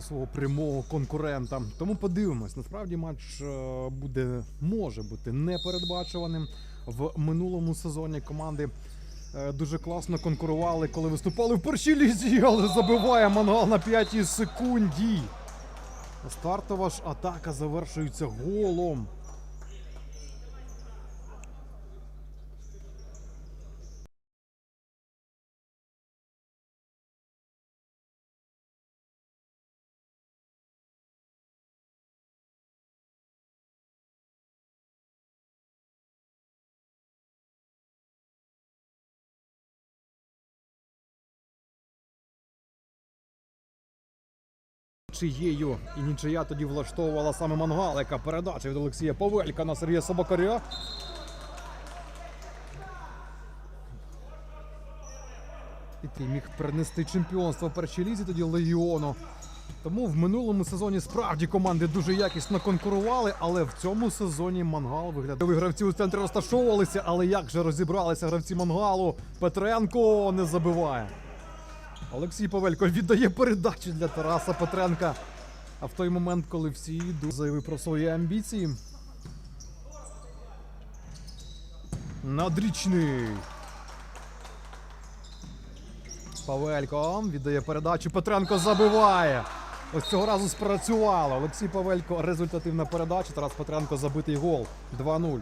свого прямого конкурента. Тому подивимось. Насправді матч е, буде може бути непередбачуваним. В минулому сезоні команди е, дуже класно конкурували, коли виступали в першій лізі, але забиває мангал на п'ятій секунді. Стартова ж атака завершується голом. Чиєю і нічия тоді влаштовувала саме Мангалика. Передача від Олексія Павелька на Сергія Собакаря. І ти міг принести чемпіонство в першій лізі тоді Легіону. Тому в минулому сезоні справді команди дуже якісно конкурували, але в цьому сезоні Мангал виглядав. Гравці у центрі розташовувалися, але як же розібралися гравці Мангалу? Петренко не забиває. Олексій Павелько віддає передачі для Тараса Петренка. А в той момент, коли всі йдуть, заявив про свої амбіції. Надрічний. Павелько віддає передачу. Петренко забиває. Ось цього разу спрацювало. Олексій Павелько результативна передача. Тарас Петренко забитий гол. 2-0.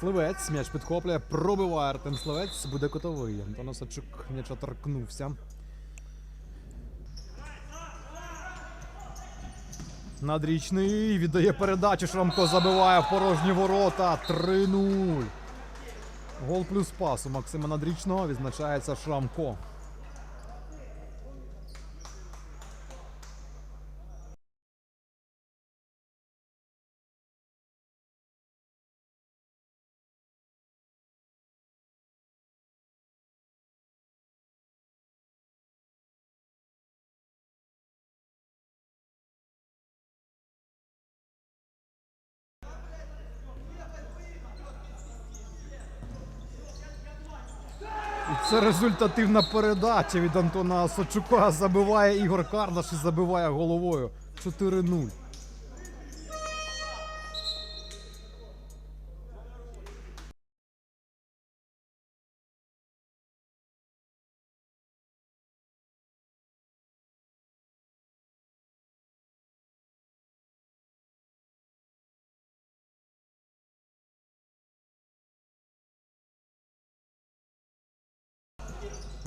Сливець, м'яч підхоплює, пробиває Артем Сливець, буде котовий. Антон Осадчук м'яча торкнувся. Надрічний віддає передачу. Шрамко забиває в порожні ворота. 3-0. Гол плюс пас у Максима Надрічного відзначається Шрамко. І це результативна передача від Антона Сачука. Забиває Ігор Кардаш і забиває головою. 4-0.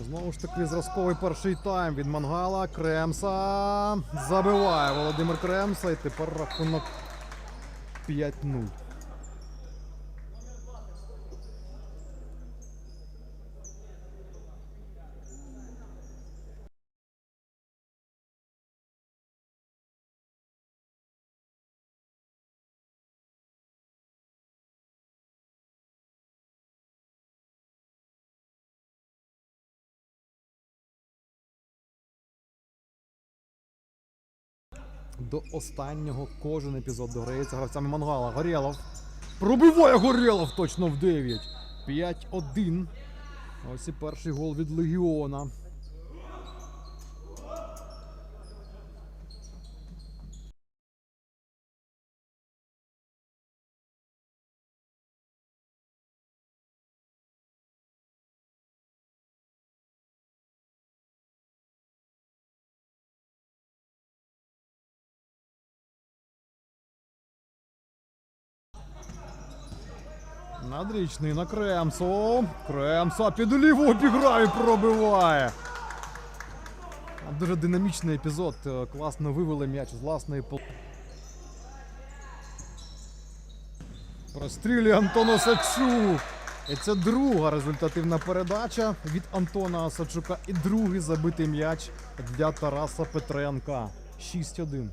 Знову ж таки, зразковий перший тайм від Мангала. Кремса забиває Володимир Кремса. І тепер рахунок 5-0. До останнього кожен епізод дограється гравцями Мангала. Горєлов. Пробиває Горєлов точно в 9. 5-1. Ось і перший гол від Легіона. Надрічний на Кремсо. Кремса під ліву обіграє, пробиває. Дуже динамічний епізод. Е, Класно вивели м'яч з власної пол. Прострілює Антон Осадчук. І це друга результативна передача від Антона Осадчука. І другий забитий м'яч для Тараса Петренка. 6-1.